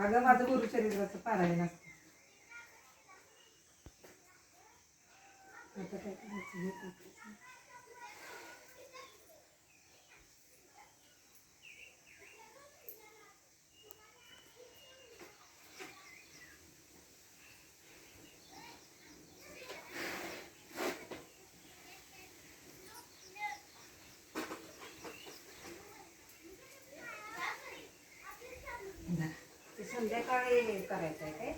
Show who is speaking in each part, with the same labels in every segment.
Speaker 1: अगं माझं गुरुचरित्राचं पारायण असतं. आता काय करायचं हे टाकायचं. झालं.
Speaker 2: ते संध्याकाळी करायचं आहे काय?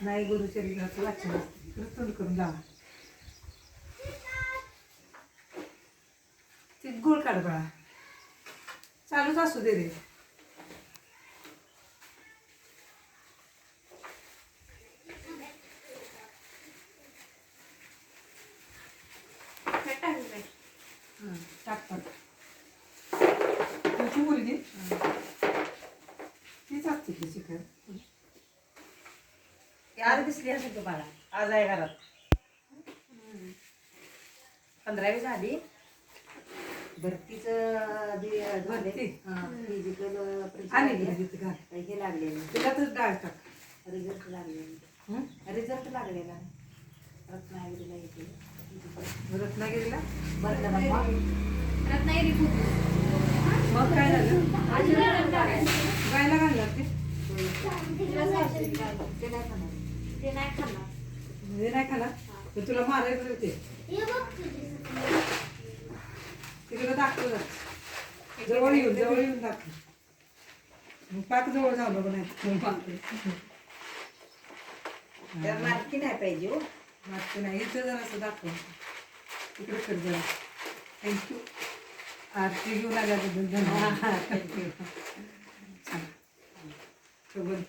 Speaker 1: नाही गुरुचरित्राचं वाचन असतं. करून लावा. ते गुळ काढ बाळा. चालूच असू दे रे.
Speaker 2: काय टाकलंय?
Speaker 1: हं, टाक टाक तुझी मुलगी तीच असते की शिकत
Speaker 2: ती आज दिसली असेल तुम्हाला. आज आहे घरात. पंधरावी झाली. भरतीचं
Speaker 1: भरती?
Speaker 2: फिजिकल हे लागलेलं.
Speaker 1: त्याच्यातच डाळ टाक.
Speaker 2: रिझल्ट लागलेला? रिझल्ट लागलेला. रत्नागिरीला येते.
Speaker 1: रत्नागिरीला?
Speaker 3: रत्नागिरी खूप.
Speaker 1: मग काय झालं? गायला घालणार ते?
Speaker 2: ते नाही खाणार.
Speaker 3: ते
Speaker 1: हे नाही खाणार? तर तुला मारायचं होते
Speaker 3: हे बघ तुझी
Speaker 1: तिकडे दाखव जरा. जवळ येऊन जवळ येऊन दाखव. मग पाक जवळ जाऊ नको नाही
Speaker 2: त्याला मारकी नाही पाहिजे हो.
Speaker 1: वाटतं नाही. इथं जरा असं दाखव. इकडे कर जरा. थँक्यू आरती घेऊन आल्याबद्दल धन्यवाद. छान ठेव बंद.